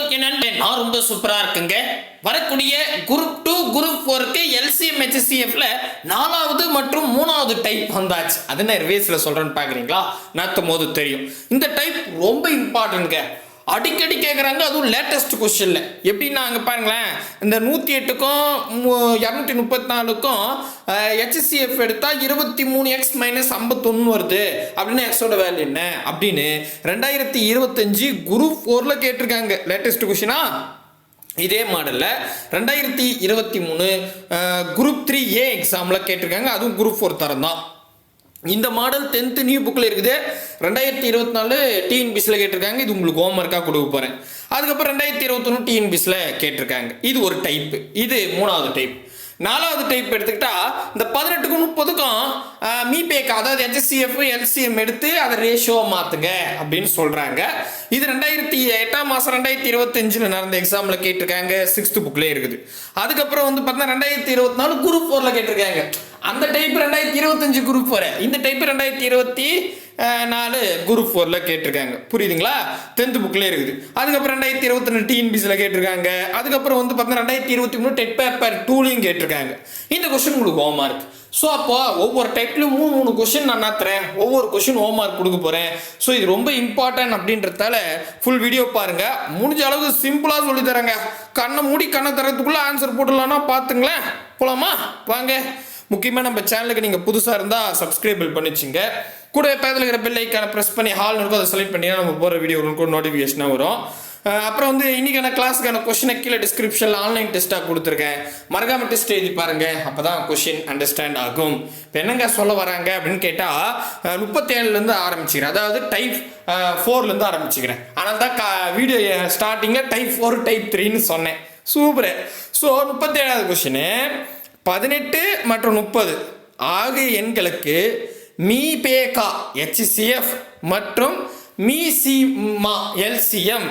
Okay நண்பன் நான் ரொம்ப சூப்பராக இருக்குங்க. வரக்கூடிய குரூப் டூ குரூப் ஃபோருக்கு எல்சிஎம் ஹெச்சிஎஃப்ல நாலாவது மற்றும் மூணாவது டைப் வந்தாச்சு. அது என்ன ரிவேஸில் சொல்கிறேன்னு பார்க்குறீங்களா? நடத்தும் போது தெரியும். இந்த டைப் ரொம்ப இம்பார்ட்டன்ட்ங்க அடிக்கடி கேட்குறாங்க அதுவும் லேட்டஸ்ட் கொஸ்டினில் எப்படின்னா அங்கே பாருங்களேன். இந்த நூற்றி எட்டுக்கும் இரநூத்தி முப்பத்தி நாலுக்கும் ஹெச்சிஎஃப் எடுத்தால் இருபத்தி மூணு எக்ஸ் மைனஸ் ஐம்பத்தொன்று வருது. அப்படின்னு எக்ஸோட வேல்யூ என்ன? அப்படின்னு ரெண்டாயிரத்தி இருபத்தஞ்சு குரூப் ஃபோரில் கேட்டிருக்காங்க. லேட்டஸ்ட் கொஷினா இதே மாடலில் ரெண்டாயிரத்தி இருபத்தி மூணு குரூப் த்ரீ ஏ எக்ஸாமில் கேட்டிருக்காங்க. அதுவும் குரூப் ஃபோர் தரம் தான். இந்த மாடல் டென்த்து நியூ புக்கில் இருக்குது. ரெண்டாயிரத்தி இருபத்தி நாலு டிஎன்பிஸில் கேட்டிருக்காங்க. இது உங்களுக்கு ஹோம்ஒர்க்காக கொடுக்க போகிறேன் அதுக்கப்புறம் ரெண்டாயிரத்தி இருபத்தொன்று டிஎன்பிஸில் கேட்டிருக்காங்க. இது ஒரு டைப்பு இது மூணாவது டைப் நாலாவது டைப் எடுத்துக்கிட்டா இந்த பதினெட்டுக்கும் முப்பதுக்கும் மீபேக் அதாவது ஹெச்எஸ்சிஎஃப் எல்சிஎம் எடுத்து அதை ரேஷியோவை மாற்றுங்க அப்படின்னு சொல்கிறாங்க இது ரெண்டாயிரத்தி எட்டாம் மாதம் ரெண்டாயிரத்தி இருபத்தஞ்சில் நடந்த எக்ஸாமில் கேட்டிருக்காங்க சிக்ஸ்த் புக்லேயே இருக்குது. அதுக்கப்புறம் வந்து பார்த்தீங்கன்னா ரெண்டாயிரத்தி இருபத்தி நாலு குரூப் ஃபோரில் கேட்டிருக்காங்க. அந்த டைப் ரெண்டாயிரத்தி இருபத்தஞ்சு குரூப் ஃபோர் இந்த டைப் ரெண்டாயிரத்தி இருபத்தி நாலு குரூப் ஃபோரில் கேட்டிருக்காங்க. புரியுதுங்களா? டென்த் புக்கில் இருக்குது. அதுக்கப்புறம் ரெண்டாயிரத்தி இருபத்தி ரெண்டு டிஎன்பிசியில் கேட்டிருக்காங்க. அதுக்கப்புறம் வந்து பார்த்தீங்கன்னா ரெண்டாயிரத்தி இருபத்தி மூணு டெட் பேப்பர் டூலையும் கேட்டிருக்காங்க. இந்த கொஸ்டின் உங்களுக்கு ஹோமா இருக்கு. ஸோ அப்போ ஒவ்வொரு டைப்லையும் மூணு மூணு கொஷின் நான் நாத்துறேன். ஒவ்வொரு கொஷின் ஹோம் மார்க் கொடுக்க போகிறேன் ஸோ இது ரொம்ப இம்பார்ட்டன்ட் அப்படின்றதால ஃபுல் வீடியோ பாருங்கள் முடிஞ்ச அளவுக்கு சிம்பிளாக சொல்லி தரேங்க. கண்ணை மூடி கண்ணை தரத்துக்குள்ளே ஆன்சர் போட்டுடலாம்னா பார்த்துங்களேன். போலாமா? வாங்க. முக்கியமாக நம்ம சேனலுக்கு நீங்கள் புதுசாக இருந்தால் சப்ஸ்கிரைபிள் பண்ணிச்சிங்க கூட பக்கத்தில் இருக்கிற பெல் ப்ரெஸ் பண்ணி ஹால் இருக்கும் அதை செலக்ட் பண்ணிங்கன்னா நம்ம போகிற வீடியோ கூட நோட்டிஃபிகேஷனாக வரும். அப்புறம் வந்து இன்னைக்கான கிளாஸுக்கான கொஷினை கீழே டிஸ்கிரிப்ஷனில் ஆன்லைன் டெஸ்ட்டாக கொடுத்துருக்கேன். மறக்காமல் டெஸ்ட் எழுதி பாருங்கள் அப்போ தான் கொஷின் அண்டர்ஸ்டாண்ட் ஆகும். இப்போ என்னங்க சொல்ல வராங்க அப்படின்னு கேட்டால் முப்பத்தேழுலேருந்து ஆரம்பிச்சுக்கிறேன். அதாவது டைப் ஃபோர்லேருந்து ஆரம்பிச்சுக்கிறேன். ஆனால் தான் கா வீடியோ ஸ்டார்டிங்கில் டைப் ஃபோர் டைப் த்ரீன்னு சொன்னேன். சூப்பரு ஸோ முப்பத்தேழாவது கொஷினு பதினெட்டு மற்றும் முப்பது ஆகிய எண்களுக்கு மீபேகா ஹெச்சிசிஎஃப் மற்றும் மீசிமா மா எல்சிஎம்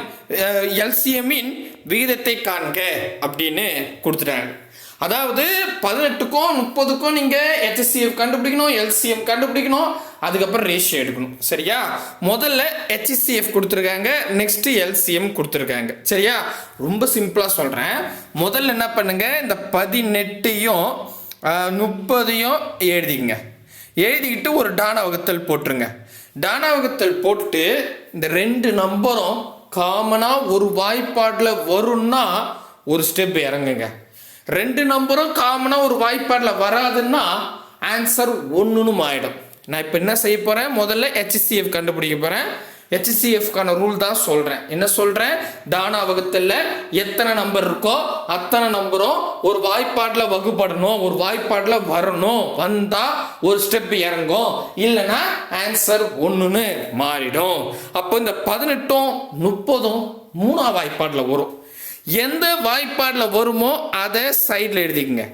எல்சிஎம்மின் விகிதத்தை காண்க அப்படின்னு கொடுத்துட்டாங்க. அதாவது பதினெட்டுக்கும் முப்பதுக்கும் நீங்கள் ஹெச்சிசிஎஃப் கண்டுபிடிக்கணும் எல்சிஎம் கண்டுபிடிக்கணும் அதுக்கப்புறம் ரேஷியோ எடுக்கணும். சரியா? முதல்ல ஹெச்சிசிஎஃப் கொடுத்துருக்காங்க நெக்ஸ்ட்டு எல்சிஎம் கொடுத்துருக்காங்க. சரியா? ரொம்ப சிம்பிளாக சொல்கிறேன் முதல்ல என்ன பண்ணுங்கள் இந்த பதினெட்டையும் முப்பதையும் எழுதிக்கங்க. எழுதிக்கிட்டு ஒரு டான வகுத்தல் போட்டுருங்க. டான வகுத்தல் போட்டு இந்த ரெண்டு நம்பரும் காமனாக ஒரு வாய்ப்பாடில் வரும்னா ஒரு ஸ்டெப் இறங்குங்க. ரெண்டு நம்பரும் காமனாக ஒரு வாய்ப்பாடில் வராதுன்னா ஆன்சர் ஒன்றுன்னு ஆகிடும் நான் இப்போ என்ன செய்ய போகிறேன் முதல்ல ஹெச்சிசிஎஃப் கண்டுபிடிக்க போகிறேன் ஹெச்சிசிஎஃப்கான ரூல் தான் சொல்கிறேன் என்ன சொல்கிறேன் தானா வகுத்தல்ல எத்தனை நம்பர் இருக்கோ அத்தனை நம்பரும் ஒரு வாய்ப்பாட்டில் வகுப்படணும் ஒரு வாய்ப்பாட்டில் வரணும். வந்தால் ஒரு ஸ்டெப் இறங்கும். இல்லைன்னா ஆன்சர் ஒன்றுன்னு மாறிடும். அப்போ இந்த பதினெட்டும் முப்பதும் மூணாவது வாய்ப்பாட்டில் வரும். எந்த வாய்ப்பாடில் வருமோ அதை சைடில் எழுதிக்கங்க.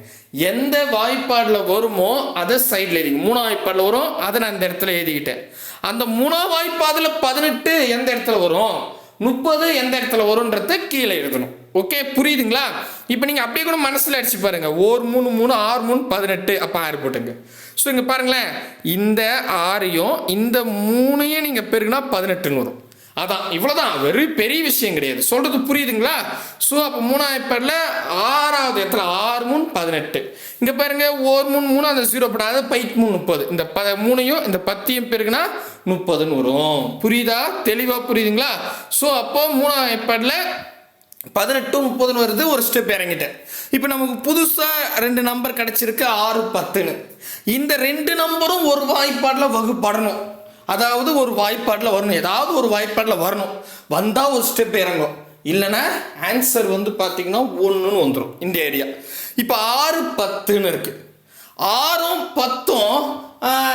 எந்த வாய்ப்பாடில் வருமோ அதை சைடில் எழுதிங்க மூணாம் வாய்ப்பாடில் வரும். அதை நான் இந்த இடத்துல எழுதிக்கிட்டேன். அந்த மூணாவாய் வாய்ப்பாடில் பதினெட்டு எந்த இடத்துல வரும்? முப்பது எந்த இடத்துல வரும்ன்றத கீழே எழுதணும். ஓகே புரியுதுங்களா? இப்போ நீங்கள் அப்படியே கூட மனசில் அடிச்சு பாருங்க. ஒரு மூணு மூணு ஆறு மூணு பதினெட்டு. அப்போ ஆறு போட்டுங்க. ஸோ இங்கே பாருங்களேன். இந்த ஆறையும் இந்த மூணையும் நீங்கள் பெருகுனா பதினெட்டுன்னு வரும். அதான் இவ்வளோதான் வெறும் பெரிய விஷயம் கிடையாது. சொல்கிறது புரியுதுங்களா? ஸோ அப்போ மூணாயிரப்பேரில் ஆறாவது இடத்துல ஆறு மூணு பதினெட்டு. இங்கே பாருங்க ஒரு மூணு மூணு அந்த ஜீரோ படாத பைட் மூணு முப்பது. இந்த ப மூணையும் இந்த பத்தையும் பெருகுனா முப்பதுன்னு வரும். புரியுதா? தெளிவாக புரியுதுங்களா? ஸோ அப்போ மூணாயிரப்பேரில் பதினெட்டு முப்பதுன்னு வருது ஒரு ஸ்டெப் இறங்கிட்டேன். இப்போ நமக்கு புதுசாக ரெண்டு நம்பர் கிடச்சிருக்கு ஆறு பத்துன்னு. இந்த ரெண்டு நம்பரும் ஒரு வாய்ப்பாடில் வகுப்படணும். அதாவது ஒரு வாய்ப்பாட்டில் வரணும். ஏதாவது ஒரு வாய்ப்பாட்டில் வரணும். வந்தால் ஒரு ஸ்டெப் இறங்கும். இல்லைன்னா ஆன்சர் வந்து பார்த்தீங்கன்னா ஒன்றுன்னு வந்துடும் இந்த ஏரியா இப்போ ஆறு பத்துன்னு இருக்குது ஆறும் பத்தும்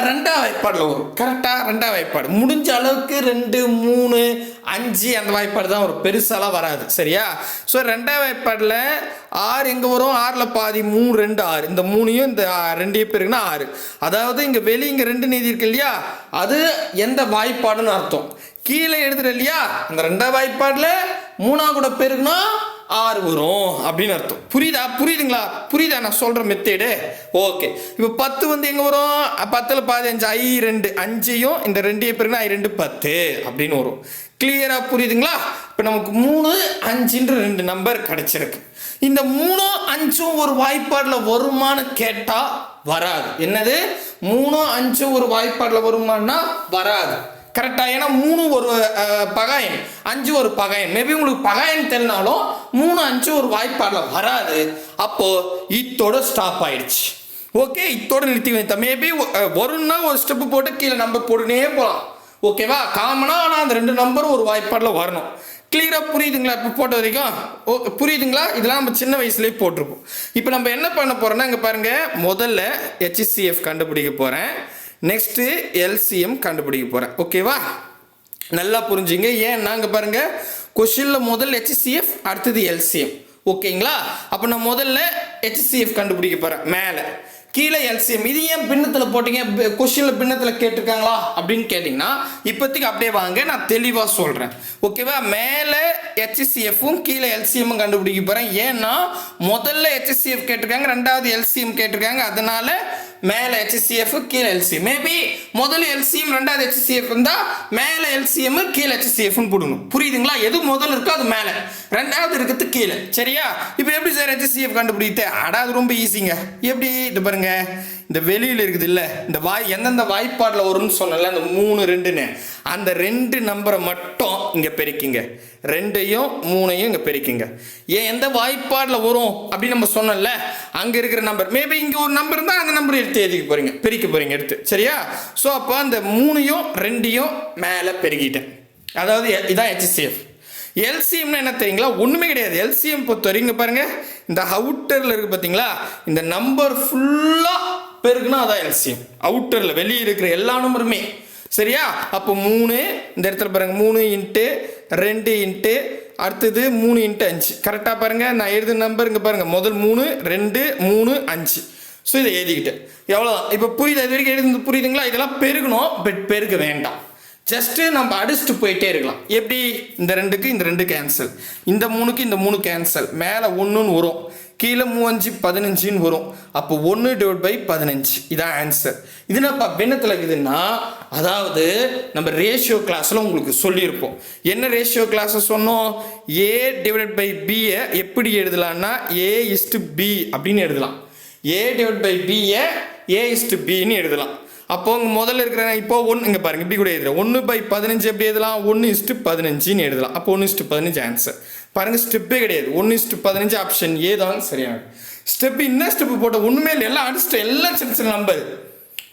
ரெண்டாம் வாய்ப்பாடில் வரும். கரெக்டாக ரெண்டாம் வாய்ப்பாடு. முடிஞ்ச அளவுக்கு ரெண்டு மூணு அஞ்சு அந்த வாய்ப்பாடு தான் வரும். பெருசாலாம் வராது. சரியா? ஸோ ரெண்டாம் வாய்ப்பாடில் ஆறு எங்கே வரும்? ஆறில் பாதி மூணு ரெண்டு ஆறு. இந்த மூணையும் இந்த ரெண்டையும் பெருக்குன்னா ஆறு. அதாவது இங்கே வெளி இங்கே ரெண்டு நீதி இருக்கு இல்லையா? அது எந்த வாய்ப்பாடுன்னு அர்த்தம். கீழே எழுதுற இல்லையா? அந்த ரெண்டாம் வாய்ப்பாடில் மூணாம் கூட பேருக்குன்னா ஆறு வரும் அப்படின்னு அர்த்தம். புரியுதா? புரியுதுங்களா? புரியுதா? நான் சொல்கிற மெத்தேடு ஓகே இப்போ பத்து வந்து எங்கே வரும்? பத்தில் பதினஞ்சு ஐ ரெண்டு அஞ்சையும் இந்த ரெண்டையும் பேருக்குன்னா ஐ ரெண்டு பத்து அப்படின்னு வரும். கிளியராக புரியுதுங்களா? இப்போ நமக்கு மூணு அஞ்சுன்ற ரெண்டு நம்பர் கிடச்சிருக்கு. இந்த மூணும் அஞ்சும் ஒரு வாய்ப்பாடில் வருமானு கேட்டால் வராது. என்னது? மூணும் அஞ்சும் ஒரு வாய்ப்பாடில் வருமானா வராது. கரெக்டாக ஏன்னா மூணு ஒரு பகாயன். அஞ்சு ஒரு பகாயன். மேபி உங்களுக்கு பகாயன் தெரினாலும் மூணு அஞ்சு ஒரு வாய்ப்பாடில் வராது. அப்போது இத்தோட ஸ்டாப் ஆயிடுச்சு. ஓகே இத்தோட நிறுத்தி வைத்தா. மேபி வரும்னா ஒரு ஸ்டெப்பு போட்டு கீழே நம்பர் போட்டுனே போகலாம் ஓகேவா காமனாக ஆனால் அந்த ரெண்டு நம்பரும் ஒரு வாய்ப்பாடில் வரணும். கிளியராக புரியுதுங்களா இப்போ போட்ட வரைக்கும்? ஓ புரியுதுங்களா? இதெல்லாம் நம்ம சின்ன வயசுலேயே போட்டிருப்போம். இப்போ நம்ம என்ன பண்ண போகிறோம்னா இங்கே பாருங்கள் முதல்ல ஹெச்சிசிஎஃப் கண்டுபிடிக்க போகிறேன் நெக்ஸ்ட்டு எல்சிஎம் கண்டுபிடிக்க போகிறேன் ஓகேவா நல்லா புரிஞ்சுங்க. ஏன் நாங்கள் பாருங்கள் கொஷினில் முதல் ஹெச்சிஎஃப் அடுத்தது எல்சிஎம் ஓகேங்களா அப்போ நான் முதல்ல ஹெச்சிஎஃப் கண்டுபிடிக்க போகிறேன் மேலே. கீழே எல்சிஎம் இது ஏன் பின்னத்தில் போட்டீங்க? கொஷினில் பின்னத்தில் கேட்டிருக்காங்களா? அப்படின்னு கேட்டிங்கன்னா இப்போதைக்கு அப்படியே வாங்க. நான் தெளிவாக சொல்கிறேன் ஓகேவா மேலே ஹெச்சிசிஎஃப்பும் கீழே எல்சிஎம்மும் கண்டுபிடிக்க போகிறேன் ஏன்னா முதல்ல ஹெச்சிசிஎஃப் கேட்டிருக்காங்க ரெண்டாவது எல்சிஎம் கேட்டிருக்காங்க. அதனால மேலே ஹெச்சிஎஃப் கீழே எல்சிஎம் மேபி முதல்ல எல்சிஎம் ரெண்டாவது ஹெச்சிஎஃப் இருந்தால் மேலே எல்சிஎம் கீழே ஹெச்சிஎஃப்னு போடணும். புரியுதுங்களா? எது முதல்ல இருக்கோ அது மேலே. ரெண்டாவது இருக்கிறது கீழே. சரியா? இப்போ எப்படி சார் ஹெச்சிஎஃப் கண்டுபிடித்து அடா அது ரொம்ப ஈஸிங்க எப்படி? இது பாருங்க. இந்த வெளியில் இருக்குது இல்லை இந்த வாய் எந்தெந்த வாய்ப்பாடில் வரும்னு சொன்னல அந்த மூணு ரெண்டுன்னு. அந்த ரெண்டு நம்பரை மட்டும் இங்கே பெருக்கிங்க. ரெண்டையும் மூணையும் இங்கே பெருக்கிங்க. ஏன் எந்த வாய்ப்பாடில் வரும் அப்படின்னு நம்ம சொன்னோம்ல அங்கே இருக்கிற நம்பர். மேபி இங்கே ஒரு நம்பர் இருந்தால் அந்த நம்பர் எடுத்து எழுதிக்க போகிறீங்க பிரிக்க போகிறீங்க எடுத்து. சரியா? ஸோ அப்போ அந்த மூணையும் ரெண்டையும் மேலே பெருகிட்டேன். அதாவது இதான் ஹெச்சிசிஎஃப் எல்சிஎம்னா என்ன தெரியுங்களா? ஒன்றுமே கிடையாது. எல்சிஎம் பொறுத்த வரைக்கும் பாருங்கள் இந்த அவுட்டரில் இருக்குது பார்த்தீங்களா இந்த நம்பர் ஃபுல்லாக பெருக்குனா அதான் எல்சிஎம் அவுட்டரில் வெளியே இருக்கிற எல்லா நம்பருமே. சரியா? அப்போ மூணு இந்த இடத்துல பாருங்கள் மூணு இன்ட்டு ரெண்டு இன்ட்டு அடுத்தது மூணு இன்ட்டு அஞ்சு. கரெக்டாக பாருங்கள் நான் எழுதுன நம்பர் இங்கே பாருங்கள் முதல் மூணு ரெண்டு மூணு அஞ்சு. ஸோ இதை எழுதிக்கிட்டேன் எவ்வளோதான் இப்போ புரியுது? இது வரைக்கும் எழுதி புரியுதுங்களா? இதெல்லாம் பெருகணும் பட் பெருக வேண்டாம். ஜஸ்ட்டு நம்ம அடிச்சுட்டு போயிட்டே இருக்கலாம். எப்படி? இந்த ரெண்டுக்கு இந்த ரெண்டு கேன்சல் இந்த மூணுக்கு இந்த மூணு கேன்சல் மேலே ஒன்றுன்னு வரும். கீழே மூவஞ்சு பதினஞ்சுன்னு வரும். அப்போ ஒன்று டிவைட் பை பதினஞ்சு. இதான் ஆன்சர் இது என்னப்பா பின்னத்தில் இருக்குதுன்னா அதாவது நம்ம ரேஷியோ கிளாஸில் உங்களுக்கு சொல்லியிருப்போம். என்ன ரேஷியோ கிளாஸை சொன்னோம்? ஏ டிவைட் பை பியை எப்படி எழுதலான்னா ஏ இஸ்டு பி அப்படின்னு எழுதலாம். ஏ டிவைட் பை பியை ஏ இஸ்டு பின்னு எழுதலாம். அப்போ உங்கள் முதல்ல இருக்கிற இப்போ ஒன்று இங்கே பாருங்க இப்படி கூட எழுதுறேன். ஒன்று பை பதினஞ்சு எப்படி எழுதலாம்? ஒன்று இஸ்ட்டு பதினஞ்சுன்னு எழுதலாம். அப்போ ஒன்று இஸ்ட்டு பதினஞ்சு ஆன்சர் பாருங்கள் ஸ்டெப்பே கிடையாது. ஒன்று இஸ்ட்டு பதினஞ்சு ஆப்ஷன் ஏதாவது சரியாகும். ஸ்டெப்பு ஸ்டெப் என்ன ஸ்டெப் போட்ட ஒன்றுமே இல்லை. எல்லாம் அடிச்சிட்டு எல்லாம் சின்ன சின்ன நம்பர்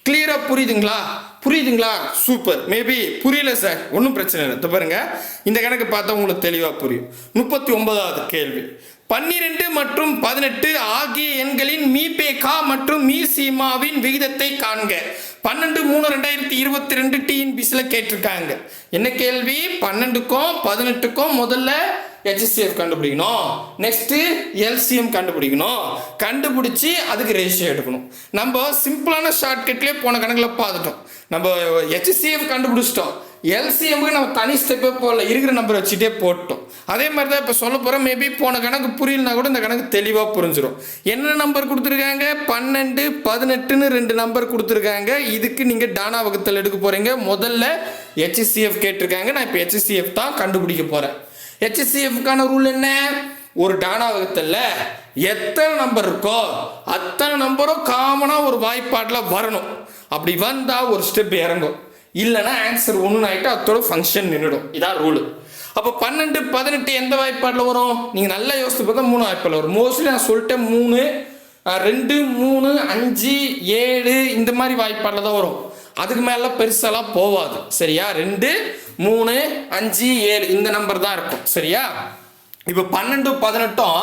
கிளியராக புரியுதுங்களா? புரியுதுங்களா? சூப்பர் மேபி புரியல சார் ஒன்றும் பிரச்சனை இல்லை. இதோ பாருங்க. இந்த கணக்கு பார்த்தா உங்களுக்கு தெளிவாக புரியும். முப்பத்தி ஒன்பதாவது கேள்வி. பன்னிரெண்டு மற்றும் பதினெட்டு ஆகிய எண்களின் மீபே கா மற்றும் மீ சீமாவின் விகிதத்தை காண்க. பன்னெண்டு மூணு ரெண்டாயிரத்தி இருபத்தி ரெண்டு டிஎன்பிசியில் கேட்டிருக்காங்க. என்ன கேள்வி? பன்னெண்டுக்கும் பதினெட்டுக்கும் முதல்ல ஹெச்சிசிஎஃப் கண்டுபிடிக்கணும். நெக்ஸ்ட்டு எல்சிஎம் கண்டுபிடிக்கணும். கண்டுபிடிச்சி அதுக்கு ரேஷியோ எடுக்கணும். நம்ம சிம்பிளான ஷார்ட்கட்லேயே போன கணக்கில் பார்த்துட்டோம். நம்ம ஹெச்சிசிஎஃப் கண்டுபிடிச்சிட்டோம். எல்சிஎம்க்கு நம்ம தனி ஸ்டெப்பே போடல. இருக்கிற நம்பர் வச்சுட்டே போட்டோம். அதே மாதிரி தான் இப்போ சொல்ல போகிறோம் மேபி போன கணக்கு புரியலனா கூட இந்த கணக்கு தெளிவாக புரிஞ்சிடும் என்ன நம்பர் கொடுத்துருக்காங்க? பன்னெண்டு பதினெட்டுன்னு ரெண்டு நம்பர் கொடுத்துருக்காங்க. இதுக்கு நீங்கள் டானா வகுத்தல் எடுக்க போகிறீங்க முதல்ல ஹெச்சிசிஎஃப் கேட்டிருக்காங்க. நான் இப்போ ஹெச்சிசிஎஃப் தான் கண்டுபிடிக்க போகிறேன் ஹெச்சிசிஎஃப்கான ரூல் என்ன? ஒரு டானா வகுத்தல்ல எத்தனை நம்பர் இருக்கோ அத்தனை நம்பரும் காமனாக ஒரு வாய்ப்பாட்டில் வரணும். அப்படி வந்தால் ஒரு ஸ்டெப் இறங்கும். இல்லைன்னா ஆன்சர் ஒன்று ஆகிட்டு அதோட ஃபங்க்ஷன் நின்றுடும் இதான் ரூலு அப்போ பன்னெண்டு பதினெட்டு எந்த வாய்ப்பாட்டில் வரும்? நீங்கள் நல்லா யோசித்து பார்த்தா மூணு வாய்ப்பாடில் வரும். மோஸ்ட்லி நான் சொல்லிட்டேன் மூணு ரெண்டு மூணு அஞ்சு ஏழு இந்த மாதிரி வாய்ப்பாடில் தான் வரும். அதுக்கு மேலே பெருசாலாம் போகாது சரியா? ரெண்டு மூணு அஞ்சு ஏழு. இந்த நம்பர் தான் இருக்கும். சரியா? இப்போ பன்னெண்டு பதினெட்டும்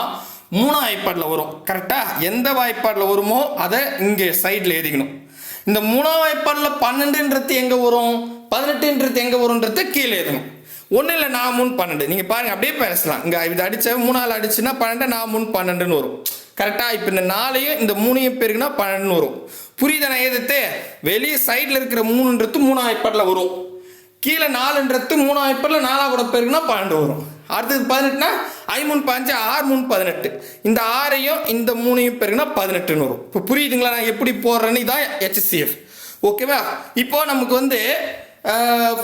மூணு வாய்ப்பாடில் வரும். கரெக்டாக எந்த வாய்ப்பாடில் வருமோ அதை இங்கே சைடில் எழுதிக்கணும். இந்த மூணாம் வாய்ப்பாடில் பன்னெண்டுன்றது எங்கே வரும்? பதினெட்டுன்றது எங்கே வரும்ன்றது கீழே எழுதணும். ஒன்றும் இல்லை நான் மூணு பன்னெண்டு. நீங்கள் பாருங்கள் அப்படியே பேசலாம். இங்கே இது அடித்த மூணால் அடிச்சுன்னா பன்னெண்டு நான் மூணு பன்னெண்டுன்னு வரும். கரெக்டாக இப்போ இந்த நாலையும் இந்த மூணையும் பெருக்குனா பன்னெண்டுன்னு வரும். புரியுதானே நான் எதிர்த்து வெளியே சைடில் இருக்கிற மூணுன்றது மூணாம் வாய்ப்பாடில் வரும். கீழே நாலுன்றது மூணாம் வாய்ப்பாடில் நாலாம் கூட பெருக்குனா பன்னெண்டு வரும். அடுத்தது பதினெட்டுனா ஐமூணு பாஞ்சு ஆறு மூணு பதினெட்டு. இந்த ஆறையும் இந்த மூணையும் பெருக்குனா பதினெட்டுன்னு வரும். இப்போ புரியுதுங்களா நான் எப்படி போடுறேன்னு? இதான் ஹெச்சிஎஃப் ஓகேவா? இப்போ நமக்கு வந்து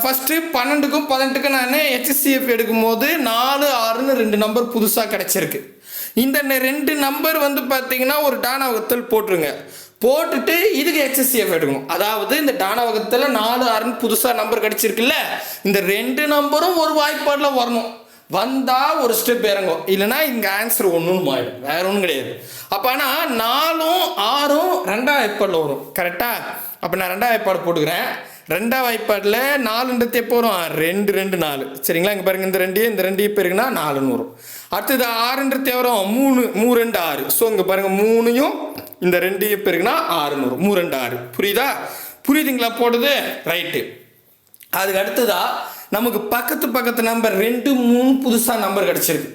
ஃபஸ்ட்டு பன்னெண்டுக்கும் பதினெட்டுக்கும் நான் ஹெச்சிஎஃப் எடுக்கும்போது நாலு ஆறுன்னு ரெண்டு நம்பர் புதுசாக கிடச்சிருக்கு. இந்த ரெண்டு நம்பர் வந்து பார்த்தீங்கன்னா ஒரு டானாவகத்தில் போட்டுருங்க. போட்டுட்டு இதுக்கு ஹெச்எஸ்சிஎஃப் எடுக்கணும். அதாவது இந்த டானாவகத்தில் நாலு ஆறுன்னு புதுசாக நம்பர் கிடச்சிருக்குல்ல இந்த ரெண்டு நம்பரும் ஒரு வாய்ப்பாடில் வரணும். வந்தால் ஒரு ஸ்டெப் இறங்கும். இல்லைன்னா இங்கே ஆன்சர் ஒன்றும் மாறிடும். வேற ஒன்றும் கிடையாது. அப்போ ஆனால் நாலும் ஆறும் ரெண்டாம் வாய்ப்பாடில் வரும். கரெக்டாக அப்போ நான் ரெண்டாம் வாய்ப்பாடு போட்டுக்கிறேன். ரெண்டாம் வாய்ப்பாடில் நாலுன்றது எப்போ வரும்? ரெண்டு ரெண்டு நாலு. சரிங்களா? இங்கே பாருங்கள் இந்த ரெண்டையும் இந்த ரெண்டையும் பேருங்கன்னா நாலுன்னு வரும். அடுத்தது ஆறுன்றது தேவரம் மூணு மூணு ரெண்டு ஆறு. ஸோ இங்கே பாருங்கள் மூணையும் இந்த ரெண்டையும் பேருக்குன்னா ஆறுன்னு வரும் ரெண்டு ஆறு. புரியுதா? புரியுதுங்களா போடுது ரைட்டு அதுக்கு அடுத்ததா நமக்கு பக்கத்து பக்கத்து நம்பர் ரெண்டு மூணு புதுசாக நம்பர் கிடச்சிருக்கு.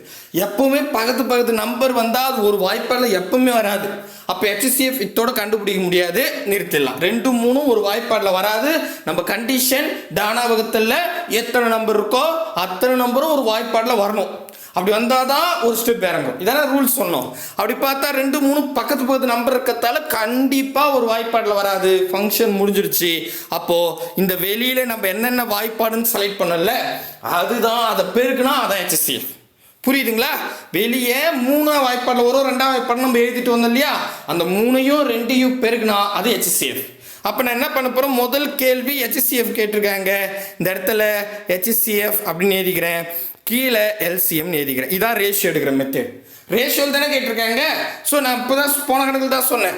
எப்பவுமே பக்கத்து பக்கத்து நம்பர் வந்தால் அது ஒரு வாய்ப்பால் எப்பவுமே வராது. அப்போ ஹெச்சிஎஃப் இத்தோட கண்டுபிடிக்க முடியாது. நிறுத்திடலாம். ரெண்டு மூணும் ஒரு வாய்ப்பாடில் வராது. நம்ம கண்டிஷன் தானாவகத்தில் எத்தனை நம்பர் இருக்கோ அத்தனை நம்பரும் ஒரு வாய்ப்பாடில் வரணும். அப்படி வந்தால் தான் ஒரு ஸ்டெப் இறங்கும். இதான ரூல்ஸ் சொன்னோம். அப்படி பார்த்தா ரெண்டு மூணு பக்கத்து பக்கத்து நம்பர் இருக்கிறதால கண்டிப்பாக ஒரு வாய்ப்பாடில் வராது. ஃபங்க்ஷன் முடிஞ்சிருச்சு. அப்போது இந்த வெளியில் நம்ம என்னென்ன வாய்ப்பாடுன்னு செலக்ட் பண்ணல அதுதான் அதை பெருக்குனா அதான் ஹெச்சிஎஃப் புரியுதுங்களா? வெளியே மூணா வாய்ப்பாடில் வரும் ரெண்டாம் வாய்ப்பாடு நம்ம எழுதிட்டு வந்தோம் இல்லையா? அந்த மூணையும் ரெண்டையும் பெருக்குனா அது ஹெச்எஸ்சிஎஃப் அப்போ நான் என்ன பண்ண போகிறேன் முதல் கேள்வி ஹெச்சிஎஃப் கேட்டிருக்காங்க. இந்த இடத்துல ஹெச்எஸ்சிஎஃப் அப்படின்னு எழுதிக்கிறேன். கீழே எல்சிஎம்னு எழுதிக்கிறேன். இதான் ரேஷியோ எடுக்கிற மெத்தேட் ரேஷியோவில் தானே கேட்டிருக்காங்க? ஸோ நான் இப்போ தான் போன கணக்கில் தான் சொன்னேன்.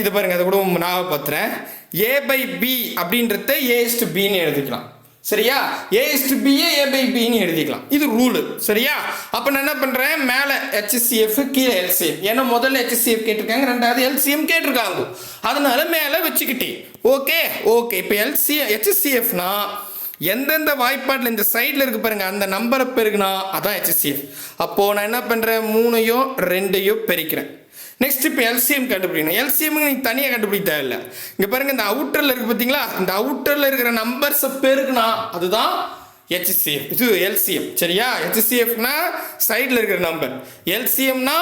இது பாருங்க அதை கூட ஞாபகப்படுத்துகிறேன் ஏ பை பி அப்படின்றத ஏஸ்ட் பின்னு எழுதிக்கலாம். சரியா? ஏ பிஏ ஏ பை பின்னு எழுதிக்கலாம். இது ரூலு சரியா? அப்போ நான் என்ன பண்ணுறேன் மேலே ஹெச்சிஎஃப் கீழே எல்சிஎம் ஏன்னா முதல்ல ஹெச்சிஎஃப் கேட்டிருக்காங்க ரெண்டாவது எல்சிஎம் கேட்டிருக்காங்க. அதனால மேலே வச்சுக்கிட்டேன். ஓகே ஓகே இப்போ எல்சி ஹெச்சிஎஃப்னா எந்தெந்த வாய்ப்பாட்டில் இந்த சைடில் இருக்கு பாருங்க அந்த நம்பரை பெருகுனா அதான் ஹெச்சிஎஃப் அப்போது நான் என்ன பண்ணுறேன் மூணையும் ரெண்டையும் பெருக்கிறேன். நெக்ஸ்ட் இப்போ எல்சிஎம் கண்டுபிடிக்கணும். எல்சிஎம் நீங்கள் தனியாக கண்டுபிடிக்க தேவையில்லை. இங்கே பாருங்க இந்த அவுட்டரில் இருக்கு பார்த்தீங்களா இந்த அவுட்டரில் இருக்கிற நம்பர்ஸை பெருக்குனா அதுதான் ஹெச்சிஎஃப் இது எல்சிஎம் சரியா? ஹெச்சிஎஃப்னா சைடில் இருக்கிற நம்பர் எல்சிஎம்னா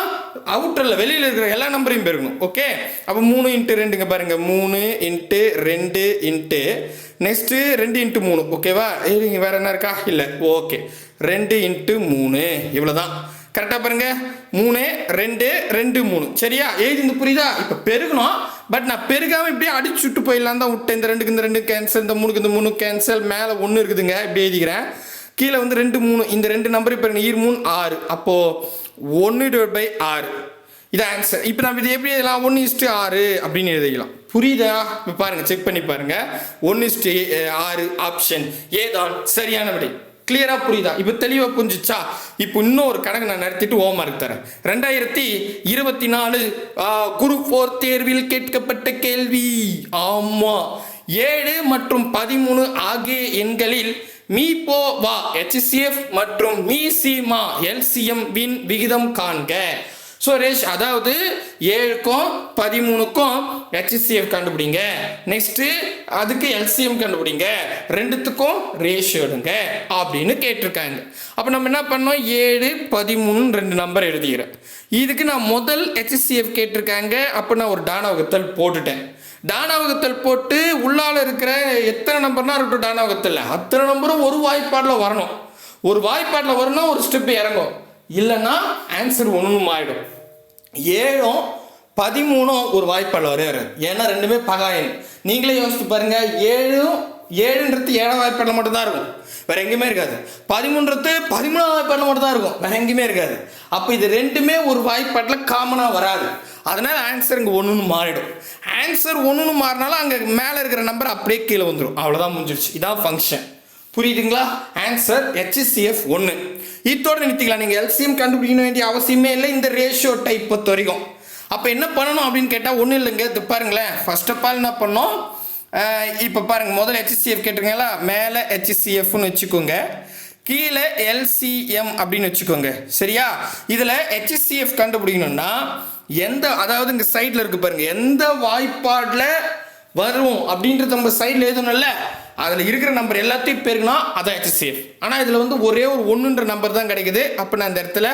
அவுட்டரில் வெளியில் இருக்கிற எல்லா நம்பரையும் பெருக்கணும். ஓகே அப்போ மூணு இன்ட்டு ரெண்டுங்க பாருங்கள் மூணு இன்ட்டு ரெண்டு இன்ட்டு நெக்ஸ்ட்டு ரெண்டு இன்ட்டு மூணு. ஓகேவா இங்கே வேற என்ன இருக்கா? இல்லை. ஓகே ரெண்டு இன்ட்டு மூணு. இவ்வளோதான் கரெக்டாக பாருங்கள் மூணு ரெண்டு ரெண்டு மூணு. சரியா? எழுதி இந்த புரியுதா? இப்போ பெருகணும் பட் நான் பெருகாமல் இப்படியே அடிச்சு விட்டு போயிடலாம் தான் விட்டேன். இந்த ரெண்டுக்கு இந்த ரெண்டு கேன்சல் இந்த மூணுக்கு இந்த மூணு கேன்சல் மேலே ஒன்று இருக்குதுங்க. இப்படி எழுதிக்கிறேன். கீழே வந்து ரெண்டு மூணு இந்த ரெண்டு நம்பர் இப்போ ஈர் மூணு ஆறு. அப்போது ஒன்று டிவைட் பை ஆறு. இது ஆன்சர் இப்போ நம்ம இது எப்படி எழுதலாம்? ஒன்று இஸ்ட்டு ஆறு அப்படின்னு எழுதிக்கலாம். புரியுதா? இப்போ பாருங்கள் செக் பண்ணி பாருங்கள் ஒன்று இஸ்ட்டு ஆறு ஆப்ஷன் ஏதான் சரியான விடை கிளியராக புரியுதா? இப்போ தெளிவாக புரிஞ்சுச்சா? இப்போ இன்னும் ஒரு கணக்கு நான் நடத்திட்டு ஹோம்ஒர்க் தரேன். ரெண்டாயிரத்தி இருபத்தி நாலு குரூப் ஃபோர் தேர்வில் கேட்கப்பட்ட கேள்வி. ஆமாம் ஏழு மற்றும் பதிமூணு ஆகிய எண்களில் மீ போ வா ஹெச்சிஎஃப் மற்றும் மீ சீமா எல்சிஎம் வின் விகிதம் காண்க. ஸோ ரேஷ் அதாவது ஏழுக்கும் பதிமூணுக்கும் ஹெச்சிஎஃப் கண்டுபிடிங்க. நெக்ஸ்ட்டு அதுக்கு எல்சிஎம் கண்டுபிடிங்க. ரெண்டுத்துக்கும் ரேஷியோ எடுங்க அப்படின்னு கேட்டிருக்காங்க. அப்போ நம்ம என்ன பண்ணோம்? ஏழு பதிமூணு ரெண்டு நம்பர் எழுதிக்கிறேன். இதுக்கு நான் முதல் ஹெச்சிஎஃப் கேட்டிருக்காங்க. அப்போ நான் ஒரு டானவகத்தல் போட்டுட்டேன். டானவகத்தல் போட்டு உள்ளால இருக்கிற எத்தனை நம்பர்னா இருக்கட்டும் டானவகத்தில் அத்தனை நம்பரும் ஒரு வாய்ப்பாடில் வரணும். ஒரு வாய்ப்பாட்டில் வரணும் ஒரு ஸ்டெப் இறங்கும். இல்லைன்னா ஆன்சர் ஒன்றும் ஆகிடும் ஏழும் பதிமூணும் ஒரு வாய்ப்பால் வரையாரு ஏன்னா ரெண்டுமே பகாயன். நீங்களே யோசிச்சு பாருங்க ஏழும் ஏழுன்றது ஏழாம் வாய்ப்பாடில் மட்டும்தான் இருக்கும். வேற எங்கேயுமே இருக்காது. பதிமூன்றது பதிமூணாம் வாய்ப்பாடில் மட்டும்தான் இருக்கும். வேற எங்கேயுமே இருக்காது. அப்போ இது ரெண்டுமே ஒரு வாய்ப்பாட்டில் காமனாக வராது. அதனால் ஆன்சர் இங்கே ஒன்றுன்னு மாறிடும். ஆன்சர் ஒன்றுன்னு மாறினாலும் அங்கே மேலே இருக்கிற நம்பர் அப்படியே கீழே வந்துடும் அவ்வளோதான் முடிஞ்சிருச்சு. இதான் ஃபங்க்ஷன் புரியுதுங்களா? ஆன்சர் ஹெச்சிசிஎஃப் ஒன்று இத்தோடு நிறுத்திக்கலாம். நீங்கள் எல்சிஎம் கண்டுபிடிக்க வேண்டிய அவசியமே இல்லை. இந்த ரேஷியோ டைப் பொறுத்த வரைக்கும். அப்போ என்ன பண்ணணும் அப்படின்னு கேட்டால் ஒன்றும் இல்லைங்க. இது பாருங்களேன். ஃபர்ஸ்ட் ஆஃப் ஆல் என்ன பண்ணோம் இப்போ பாருங்கள் முதல்ல ஹெச்சிசிஎஃப் கேட்டுருங்களா மேலே ஹெச்சிசிஎஃப்னு வச்சுக்கோங்க. கீழே எல்சிஎம் அப்படின்னு வச்சுக்கோங்க. சரியா? இதில் ஹெச்சிசிஎஃப் கண்டுபிடிக்கணும்னா எந்த அதாவது இங்கே சைடில் இருக்கு பாருங்கள் எந்த வாய்ப்பாடில் வரும் அப்படின்றது நம்ம சைடில் எழுதணும்ல. அதில் இருக்கிற நம்பர் எல்லாத்தையும் பெருக்கினா அதான் ஹெச்சிஎஃப் ஆனால் இதில் வந்து ஒரே ஒரு ஒன்றுன்ற நம்பர் தான் கிடைக்குது. அப்போ நான் அந்த இடத்துல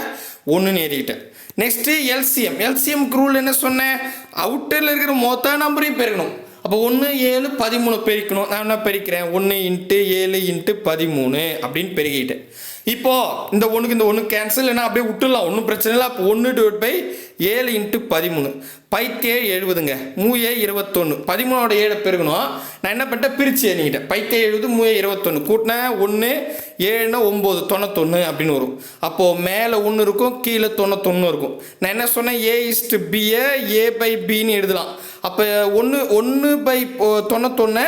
ஒன்றுன்னு ஏறிக்கிட்டேன் நெக்ஸ்ட்டு எல்சிஎம் எல்சிஎம் ரூல் என்ன சொன்னேன்? அவுட்டரில் இருக்கிற மொத்த நம்பரையும் பெருக்கணும் அப்போ ஒன்று ஏழு பதிமூணு பெருக்கணும். நான் என்ன பெருக்கிறேன்? ஒன்று இன்ட்டு ஏழு இன்ட்டு பதிமூணு அப்படின்னு பெருகிட்டேன் இப்போ இந்த ஒன்றுக்கு இந்த ஒன்று கேன்சல் என்ன அப்படியே விட்டுடலாம். ஒன்றும் பிரச்சனை இல்லை. அப்போ ஒன்று டிவைட் பை ஏழு இன்ட்டு பதிமூணு. பைத்தே எழுபதுங்க. மூயே இருபத்தொன்று பதிமூணோட ஏழை பெருகணும். நான் என்ன பண்ணிட்டேன்? பிரித்து எண்ணிக்கிட்டேன். பைத்தே எழுபது மூயே இருபத்தொன்று கூட்டினேன் ஒன்று ஏழுனா ஒம்பது தொண்ணூத்தொன்று அப்படின்னு வரும். அப்போது மேலே ஒன்று இருக்கும் கீழே தொண்ணூத்தொன்று இருக்கும். நான் என்ன சொன்னேன்? ஏ இஸ்டு பியை ஏ பை பின்னு எழுதலாம். அப்போ ஒன்று ஒன்று பை தொண்ணூத்தொன்று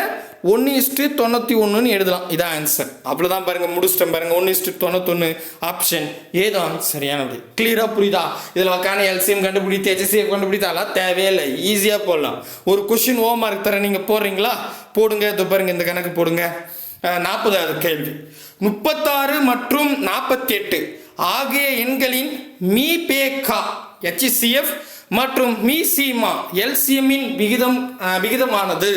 ஒன்று இஸ்ட்டு தொண்ணூற்றி ஒன்றுன்னு எழுதலாம். இதான் ஆன்சர் அவ்வளோதான் பாருங்கள் முடிச்சிட்டேன் பாருங்கள் ஒன்று இஸ்ட்டு தொண்ணூத்தொன்று ஆப்ஷன் ஏதோ சரியானது. கிளியராக புரியுதா? இதில் உக்கான எல்சிஎம் கண்டுபிடி ஹெச்சிஎஃப் கண்டுபிடித்தாலாம் தேவையில்லை. ஈஸியாக போடலாம். ஒரு கொஷின் ஹோம் மார்க் தரேன் நீங்கள் போடுறீங்களா? போடுங்க. இது பாருங்க இந்த கணக்கு போடுங்க. நாற்பதாவது கேள்வி. முப்பத்தாறு மற்றும் நாற்பத்தி எட்டு ஆகிய எண்களின் மீ பே கா HCF மற்றும் மீ சீமா எல்சிஎம்மின் விகிதம் விகிதமானது.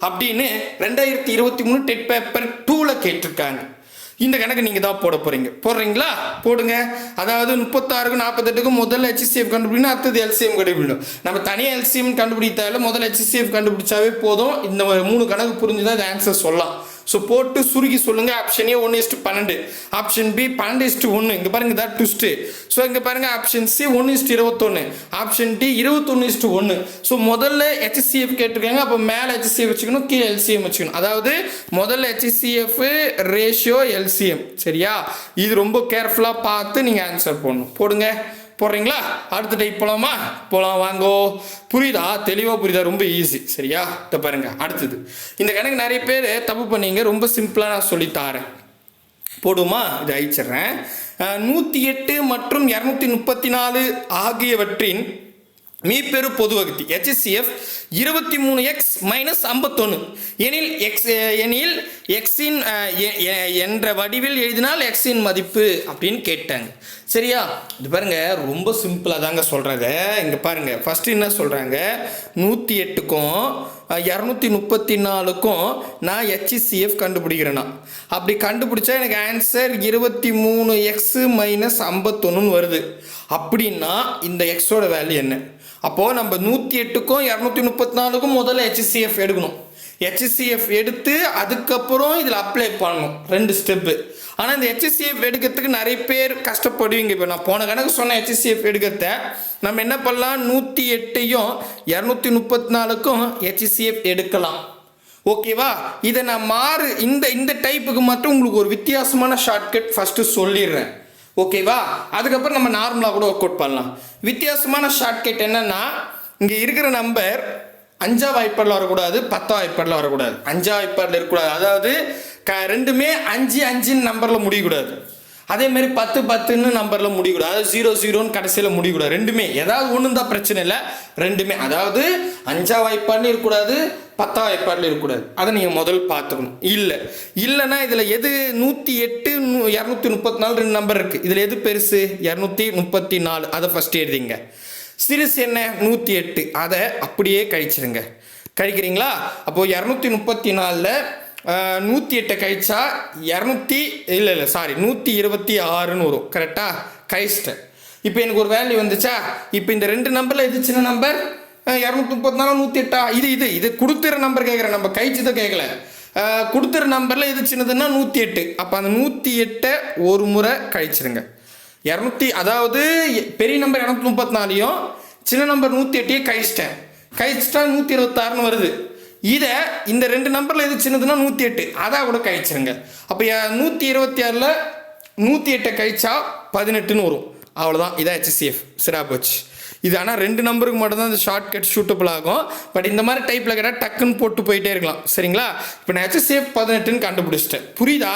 அப்படின்னு ரெண்டாயிரத்தி இருபத்தி மூணு டெட் பேப்பர் டூவில் கேட்டிருக்காங்க. இந்த கணக்கு நீங்கள் தான் போட போகிறீங்க போடுறீங்களா? போடுங்க. அதாவது முப்பத்தாறுக்கும் நாற்பத்தெட்டுக்கு முதல் ஹெச்சிசிஎஃப் கண்டுபிடிக்கணும் அடுத்தது எல்சிஎம் கண்டுபிடிக்கணும். நம்ம தனியாக எல்சிஎம் கண்டுபிடித்தாலும் முதல்ல ஹெச்சிசிஎஃப் கண்டுபிடிச்சாவே போதும். இந்த மூணு கணக்கு புரிஞ்சுதான் இந்த ஆன்சர் சொல்லலாம். ஸோ போட்டு சுருக்கி சொல்லுங்க. ஆப்ஷன் ஏ ஒன்று இஸ்ட்டு பன்னெண்டு. ஆப்ஷன் பி பன்னெண்டு இஸ்ட்டு ஒன்று இங்கே பாருங்க தான் ட்விஸ்ட்டு ஸோ இங்கே பாருங்க ஆப்ஷன் சி ஒன்று இஸ்ட்டு இருபத்தொன்று ஆப்ஷன் டி இருபத்தொன்று இஸ்ட்டு ஒன்று ஸோ முதல்ல ஹெச்சிசிஎஃப் கேட்டிருக்காங்க. அப்போ மேலே ஹெச்சிசிஎஃப் வச்சுக்கணும் கீழே எல்சிஎம் வச்சுக்கணும். அதாவது முதல்ல ஹெச்சிசிஎஃப் ரேஷியோ எல்சிஎம் சரியா? இது ரொம்ப கேர்ஃபுல்லாக பார்த்து நீங்கள் ஆன்சர் போடணும். போடுங்க. போடுறீங்களா? அடுத்த டைப் போகலாமா போகலாம் வாங்கோ. புரியுதா? தெளிவாக புரியுதா? ரொம்ப ஈஸி சரியா? இதை பாருங்க. அடுத்தது. இந்த கணக்கு நிறைய பேர் தப்பு பண்ணீங்க. ரொம்ப சிம்பிளாக நான் சொல்லித்தாரேன் போடுமா? இதை அழிச்சிடுறேன். நூற்றி எட்டு மற்றும் இரநூத்தி முப்பத்தி நாலு ஆகியவற்றின் மீப்பெரு பொது வகுத்தி. HCF இருபத்தி மூணு எக்ஸ் மைனஸ் ஐம்பத்தொன்று எனில் எக்ஸ் எனில் எக்ஸின் என்ற வடிவில் எழுதினால் எக்ஸின் மதிப்பு அப்படின்னு கேட்டாங்க. சரியா? இது பாருங்க ரொம்ப சிம்பிளாக தாங்க சொல்கிறாங்க இங்கே பாருங்க ஃபஸ்ட்டு என்ன சொல்கிறாங்க நூற்றி எட்டுக்கும் இரநூத்தி முப்பத்தி நாலுக்கும் நான் ஹெச்சிசிஎஃப் கண்டுபிடிக்கிறேன்னா அப்படி கண்டுபிடிச்சா எனக்கு ஆன்சர் இருபத்தி மூணு எக்ஸு மைனஸ் ஐம்பத்தொன்னுன்னு வருது. அப்படின்னா இந்த எக்ஸோட வேல்யூ என்ன? அப்போது நம்ம நூற்றி எட்டுக்கும் இரநூத்தி முப்பத்தி நாலுக்கும் முதல்ல ஹெச்சிசிஎஃப் எடுக்கணும். ஹெச்சிசிஎஃப் எடுத்து அதுக்கப்புறம் இதில் அப்ளை பண்ணணும். ரெண்டு ஸ்டெப்பு ஆனால் இந்த ஹெச்சிசிஎஃப் எடுக்கிறதுக்கு நிறைய பேர் கஷ்டப்படுவீங்க. இப்போ நான் போன கணக்கு சொன்ன ஹெச்சிசிஎஃப் எடுக்கிறத நம்ம என்ன பண்ணலாம்? நூற்றி எட்டையும் இரநூத்தி முப்பத்தி நாலுக்கும் ஹெச்சிசிஎஃப் எடுக்கலாம். ஓகேவா இதை நான் மாறு இந்த இந்த டைப்புக்கு மட்டும் உங்களுக்கு ஒரு வித்தியாசமான ஷார்ட்கட் ஃபஸ்ட்டு சொல்லிடுறேன். ஓகேவா அதுக்கப்புறம் நம்ம நார்மலாக கூட ஒர்க் அவுட் பண்ணலாம். வித்தியாசமான ஷார்ட்கட் என்னன்னா இங்கே இருக்கிற நம்பர் அஞ்சா வாய்ப்பாடில் வரக்கூடாது பத்தா வாய்ப்பாடில் வரக்கூடாது. அஞ்சா வாய்ப்பாடில் இருக்கக்கூடாது. அதாவது க ரெண்டுமே அஞ்சு அஞ்சுன்னு நம்பரில் முடியக்கூடாது. அதே மாதிரி பத்து பத்துன்னு நம்பரில் முடியக்கூடாது. அதாவது ஜீரோ ஜீரோன்னு கடைசியில் முடியக்கூடாது. ரெண்டுமே ஏதாவது ஒன்று தான் பிரச்சனை இல்லை. ரெண்டுமே. அதாவது அஞ்சா வாய்ப்பாடுன்னு இருக்கக்கூடாது பத்தா வாய்ப்பாடில் இருக்கக்கூடாது. அதை நீங்கள் முதல் பார்த்துக்கணும். இல்லை. இல்லைன்னா இதில் எது நூற்றி எட்டு இரநூத்தி முப்பத்தி நாலு ரெண்டு நம்பர் இருக்குது இதில் எது பெருசு? இரநூத்தி முப்பத்தி நாலு அதை ஃபஸ்ட்டு எழுதிங்க. சிறுசு என்ன? நூற்றி எட்டு. அதை அப்படியே கழிச்சிருங்க. கழிக்கிறீங்களா? அப்போது இரநூத்தி முப்பத்தி நாலில் நூற்றி எட்டை கழிச்சா இரநூத்தி இல்லை இல்லை சாரி நூற்றி இருபத்தி ஆறுன்னு வரும் கரெக்டாக கழிச்சிட்டேன் இப்போ எனக்கு ஒரு வேல்யூ வந்துச்சா? இப்போ இந்த ரெண்டு நம்பரில் எது சின்ன நம்பர் இரநூத்தி முப்பத்தி நாலு நூற்றி எட்டா இது இது இது கொடுத்துற நம்பர் கேட்குறேன் நம்ம கழிச்சதை கேட்கல கொடுத்துற நம்பரில் எது சின்னதுன்னா நூற்றி எட்டு அப்போ அந்த நூற்றி எட்டை ஒரு முறை கழிச்சிருங்க. இரநூத்தி அதாவது பெரிய நம்பர் இரநூத்தி முப்பத்தி நாலையும் சின்ன நம்பர் நூற்றி எட்டையும் கழிச்சிட்டேன். கழிச்சிட்டா நூற்றி இருபத்தாறுன்னு வருது. இதை இந்த ரெண்டு நம்பரில் எது சின்னதுன்னா நூற்றி எட்டு. அதான் கூட கழிச்சிருங்க. அப்போ நூற்றி இருபத்தி ஆறில் நூற்றி எட்டை கழிச்சா பதினெட்டுன்னு வரும். அவ்வளோதான் இதான் ஹெச்சிஎஃப் சிராப் போச்சு. இது ஆனால் ரெண்டு நம்பருக்கு மட்டும்தான் இந்த ஷார்ட் கட் ஷூட்டபிள் ஆகும். பட் இந்த மாதிரி டைப்பில் கேட்டால் டக்குன்னு போட்டு போயிட்டே இருக்கலாம். சரிங்களா? இப்போ நான் சேஃப் பதினெட்டுன்னு கண்டுபிடிச்சிட்டேன். புரியுதா?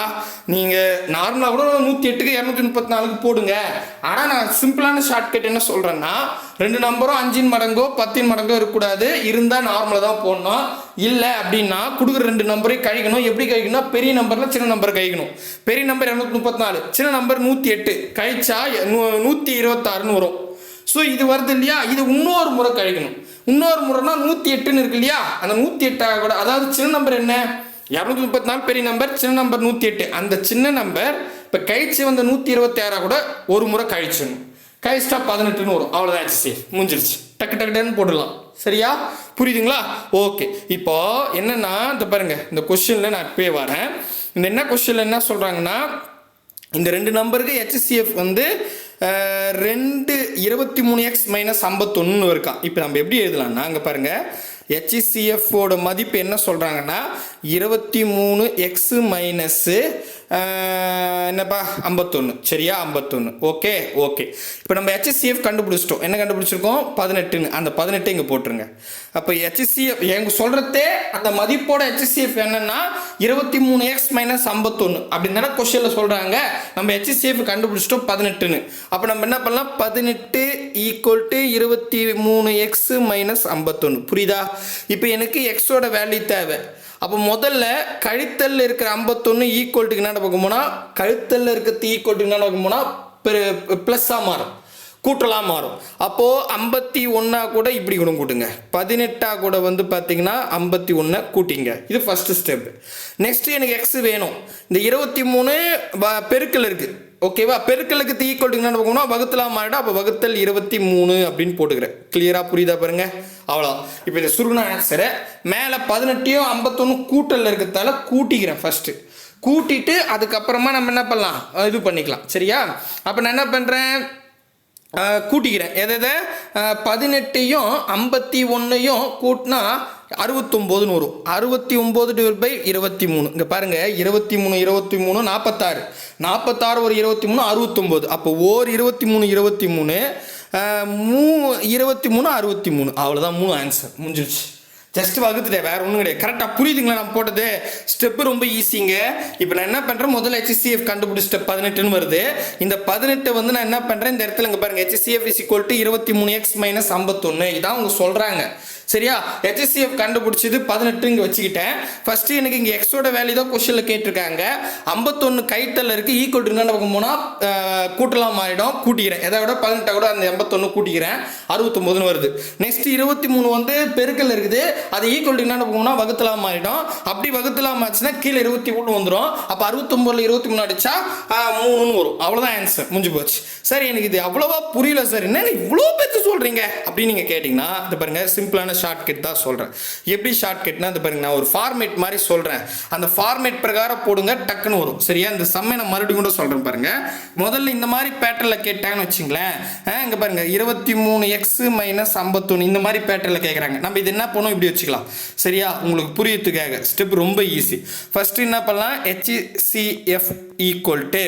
நீங்கள் நார்மலாக கூட நூற்றி எட்டுக்கு இரநூத்தி முப்பத்தி நாலுக்கு போடுங்க. ஆனால் நான் சிம்பிளான ஷார்ட் கட் என்ன சொல்கிறேன்னா ரெண்டு நம்பரும் அஞ்சின் மடங்கோ பத்தின் மடங்கோ இருக்கக்கூடாது. இருந்தால் நார்மலாக தான் போடணும். இல்லை அப்படின்னா கொடுக்குற ரெண்டு நம்பரையும் கழிக்கணும். எப்படி கழிக்கணும் பெரிய நம்பரில் சின்ன நம்பர் கழிக்கணும். பெரிய நம்பர் இரநூத்தி முப்பத்தி நாலு சின்ன நம்பர் நூற்றி எட்டு. கழிச்சா நூ- நூற்றி இருபத்தாறுன்னு வரும். ஸோ இது வருது இல்லையா? இது இன்னொரு முறை கழிக்கணும். இன்னொரு முறைனா நூற்றி எட்டுன்னு இருக்கு இல்லையா? அந்த நூற்றி எட்டாக கூட அதாவது சின்ன நம்பர் என்ன? இரநூத்தி முப்பத்தி நாலு பெரிய நம்பர் சின்ன நம்பர் நூற்றி எட்டு. அந்த சின்ன நம்பர் இப்போ கழிச்சு வந்த நூற்றி இருபத்தி ஆறாக கூட ஒரு முறை கழிச்சிடணும். கழிச்சிட்டா பதினெட்டுன்னு வரும். அவ்வளோதான் சரி முடிஞ்சிருச்சு. டக்கு டக்கு டக்குன்னு போட்டுடலாம். சரியா? புரியுதுங்களா? ஓகே இப்போ என்னன்னா இந்த பாருங்க. இந்த கொஸ்டினில் நான் இப்போயே வரேன். இந்த என்ன கொஸ்டினில் என்ன சொல்கிறாங்கன்னா இந்த ரெண்டு நம்பருக்கு ஹெச்சிசிஎஃப் வந்து ரெண்டு இருபத்தி மூணு எக்ஸ் மைனஸ் ஐம்பத்தொன்னு இருக்கான் இப்போ நம்ம எப்படி எழுதலாம்னா அங்கே பாருங்கள் ஹெச்சிசிஎஃபோட மதிப்பு என்ன சொல்கிறாங்கன்னா இருபத்தி மூணு எக்ஸு மைனஸ்ஸு என்னப்பா? ஐம்பத்தொன்று சரியா? ஐம்பத்தொன்று ஓகே? ஓகே. இப்போ நம்ம ஹெச்சிசிஎஃப் கண்டுபிடிச்சிட்டோம். என்ன கண்டுபிடிச்சிருக்கோம்? பதினெட்டுன்னு. அந்த பதினெட்டு இங்கே போட்டுருங்க. அப்போ ஹெச்சிசிஎஃப் எங்க சொல்கிறதே அந்த மதிப்போட ஹெச்சிசிஎஃப் என்னன்னா இருபத்தி மூணு எக்ஸ் மைனஸ் ஐம்பத்தொன்று அப்படின்னு தானே கொஸ்டினில் சொல்கிறாங்க நம்ம ஹெச்சிசிஎஃப் கண்டுபிடிச்சிட்டோம் பதினெட்டுன்னு. அப்போ நம்ம என்ன பண்ணலாம்? பதினெட்டு ஈக்குவல் டு இருபத்தி மூணு எக்ஸ் மைனஸ் ஐம்பத்தொன்று புரியுதா? இப்போ எனக்கு எக்ஸோட வேல்யூ தேவை. அப்போ முதல்ல கழித்தல்ல இருக்கிற ஐம்பத்தொன்று ஈக்குவல்ட்டுக்கு என்ன பார்க்க போனால் கழுத்தலில் இருக்கிறது ஈக்குவல்ட்டுக்கு என்ன பார்க்க போனால் ப்ளஸ்ஸாக மாறும். கூட்டலாம் மாறும். அப்போது ஐம்பத்தி ஒன்றா கூட இப்படி கூட கூட்டுங்க. பதினெட்டா கூட வந்து பார்த்தீங்கன்னா ஐம்பத்தி ஒன்றை கூட்டிங்க. இது ஃபஸ்ட்டு ஸ்டெப் நெக்ஸ்ட்டு எனக்கு எக்ஸ் வேணும். இந்த இருபத்தி மூணு வ- பெருக்கல் இருக்குது ஓகேவா பெருக்கலுக்கு தீ ஈக்குவல்ட்டுக்கு என்ன பார்க்கணும் வகுத்தலாம் மாறிடும் அப்போ வகுத்தல் இருபத்தி மூணு அப்படின்னு போட்டுக்கிறேன். கிளியராக புரியுதா பாருங்கள் அவ்வளோ இப்போ இந்த சுருண ஆன்சரை மேலே பதினெட்டையும் ஐம்பத்தொன்று கூட்டலில் இருக்கிறதால கூட்டிக்கிறேன் ஃபஸ்ட்டு கூட்டிட்டு அதுக்கப்புறமா நம்ம என்ன பண்ணலாம்? இது பண்ணிக்கலாம். சரியா? அப்போ நான் என்ன பண்ணுறேன் கூட்டிக்கிறேன். எதை எதை? பதினெட்டையும் ஐம்பத்தி ஒன்றையும் கூட்டினா அறுபத்தொம்போதுன்னு வரும். அறுபத்தி ஒம்பது டிவைட் பை இருபத்தி மூணு இங்கே பாருங்கள் இருபத்தி மூணு இருபத்தி மூணு நாற்பத்தாறு நாற்பத்தாறு ஒரு இருபத்தி மூணு அறுபத்தொம்போது. அப்போ ஓர் இருபத்தி மூணு இருபத்தி மூணு மூ இருபத்தி மூணு அறுபத்தி மூணு. அவ்வளோதான் மூணு ஆன்சர் முடிஞ்சிருச்சு. ஜஸ்ட் வகுத்துட்டேன் வேற ஒன்றும் கிடையாது. கரெக்டாக புரியுதுங்களா நான் போட்டது? ஸ்டெப்பு ரொம்ப ஈஸிங்க இப்போ நான் என்ன பண்ணுறேன் முதல்ல ஹெச்சிசிஎஃப் கண்டுபிடிச்சிட்ட பதினெட்டுன்னு வருது. இந்த பதினெட்டு வந்து நான் என்ன பண்ணுறேன் இந்த இடத்துல இங்கே பாருங்க. ஹெச்சிசிஎஃப் இஸ் ஈக்குவல் டு இருபத்தி மூணு எக்ஸ் மைனஸ் ஐம்பத்தொன்று இதான் அவங்க சொல்கிறாங்க சரியா? ஹெச்எஸ்சிஎஃப் கண்டுபிடிச்சது பதினெட்டு இங்கே வச்சுக்கிட்டேன். ஃபஸ்ட்டு எனக்கு இங்கே எக்ஸோட வேல்யூ தான் கொஸ்டினில் கேட்டிருக்காங்க. ஐம்பத்தொன்று கைத்தல் இருக்குது ஈக்குவல் டு என்ன பார்க்க போனால் கூட்டலாம் மாறிடும். கூட்டிக்கிறேன். எதை விட பதினெட்டை கூட அந்த எண்பத்தொன்று கூட்டிக்கிறேன். அறுபத்தொம்போதுன்னு வருது. நெக்ஸ்ட் இருபத்தி மூணு வந்து பெருக்கல் இருக்குது. அது ஈக்குவல் டு என்ன போனால் வகுத்தலாம் மாறிடும். அப்படி வகுத்தலாம் ஆச்சுன்னா கீழே இருபத்தி மூணு வந்துடும் அப்போ அறுபத்தொம்போதில் இருபத்தி மூணு அடிச்சா மூணுன்னு வரும். அவ்வளோதான் ஆன்சர் முடிஞ்சு போச்சு. சரி எனக்கு இது அவ்வளோவா புரியல சார் என்ன இவ்வளோ பேச்சு சொல்கிறீங்க அப்படின்னு நீங்கள் கேட்டிங்கன்னா இது பாருங்க சிம்பிளான ஷார்ட்கட் தான் சொல்கிறேன் எப்படி ஷார்ட்கட்னா அது பாருங்க நான் ஒரு ஃபார்மேட் மாதிரி சொல்கிறேன் அந்த ஃபார்மேட் பிரகாரம் போடுங்க டக்குன்னு வரும். சரியா? இந்த சம்மை நான் மறுபடியும் கூட சொல்கிறேன் பாருங்க. முதல்ல இந்த மாதிரி பேட்டர்னில் கேட்டாங்கன்னு வச்சுங்களேன். இங்கே பாருங்க இருபத்தி மூணு எக்ஸ் மைனஸ் ஐம்பத்தொன்று இந்த மாதிரி பேட்டர்னில் கேட்குறாங்க நம்ம இது என்ன பண்ணுவோம் இப்படி வச்சுக்கலாம். சரியா? உங்களுக்கு புரியத்துக்காக ஸ்டெப் ரொம்ப ஈஸி ஃபர்ஸ்ட் என்ன பண்ணலாம்? HCF equal to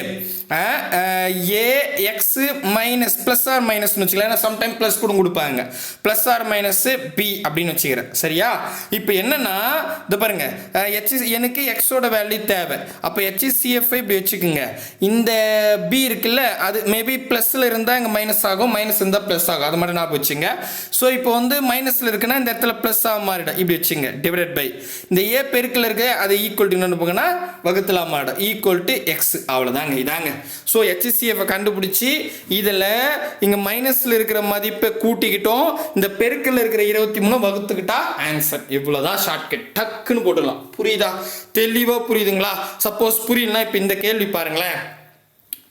A X minus plus R மைனஸ்னு வச்சுக்கலாம். ஏன்னா சம்டைம் ப்ளஸ் கூட கொடுப்பாங்க. ப்ளஸ் ஆர் மைனஸ் பி அப்படின்னு வச்சுக்கிறேன். சரியா? இப்போ என்னன்னா இது பாருங்க. ஹெச் எனக்கு எக்ஸோட வேல்யூ தேவை. அப்போ ஹெச்சிசிஎஃப் இப்படி வச்சுக்கோங்க. இந்த பி இருக்குல்ல அது மேபி ப்ளஸில் இருந்தால் இங்கே மைனஸ் ஆகும். மைனஸ் இருந்தால் ப்ளஸ் ஆகும். அது மாதிரி நான் வச்சுங்க. ஸோ இப்போ வந்து மைனஸில் இருக்குன்னா இந்த இடத்துல ப்ளஸ் ஆக மாறிடும். இப்படி வச்சுங்க. டிவைட் பை இந்த ஏ பெருக்கில் இருக்க அது ஈக்குவல் டு என்ன போங்கன்னா வகுத்தலாம் மாறிடும். ஈக்குவல் டு எக்ஸ் அவ்வளோதாங்க இதாங்க. ஸோ ஹெச்சிசிஎஃப் கண்டுபிடிச்சி இதில் இங்கே மைனஸில் இருக்கிற மதிப்பை கூட்டிக்கிட்டோம். இந்த பெருக்கில் இருக்கிற இருபத்தி மூணு வகுத்துக்கிட்டா ஆன்சர் இவ்வளோதான் ஷார்ட்கட் டக்குன்னு போட்டுடலாம். புரியுதா? தெளிவாக புரியுதுங்களா? சப்போஸ் புரியலன்னா இப்போ இந்த கேள்வி பாருங்களேன்.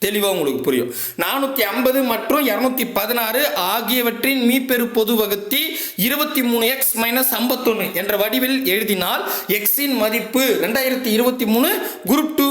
தெளிவாக உங்களுக்கு புரியும். நானூற்றி ஐம்பது மற்றும் இரநூத்தி பதினாறு ஆகியவற்றின் மீப்பெரு பொது வகுத்தி இருபத்தி மூணு எக்ஸ் மைனஸ் ஐம்பத்தொன்று என்ற வடிவில் எழுதினால் எக்ஸின் மதிப்பு ரெண்டாயிரத்தி இருபத்தி மூணு group two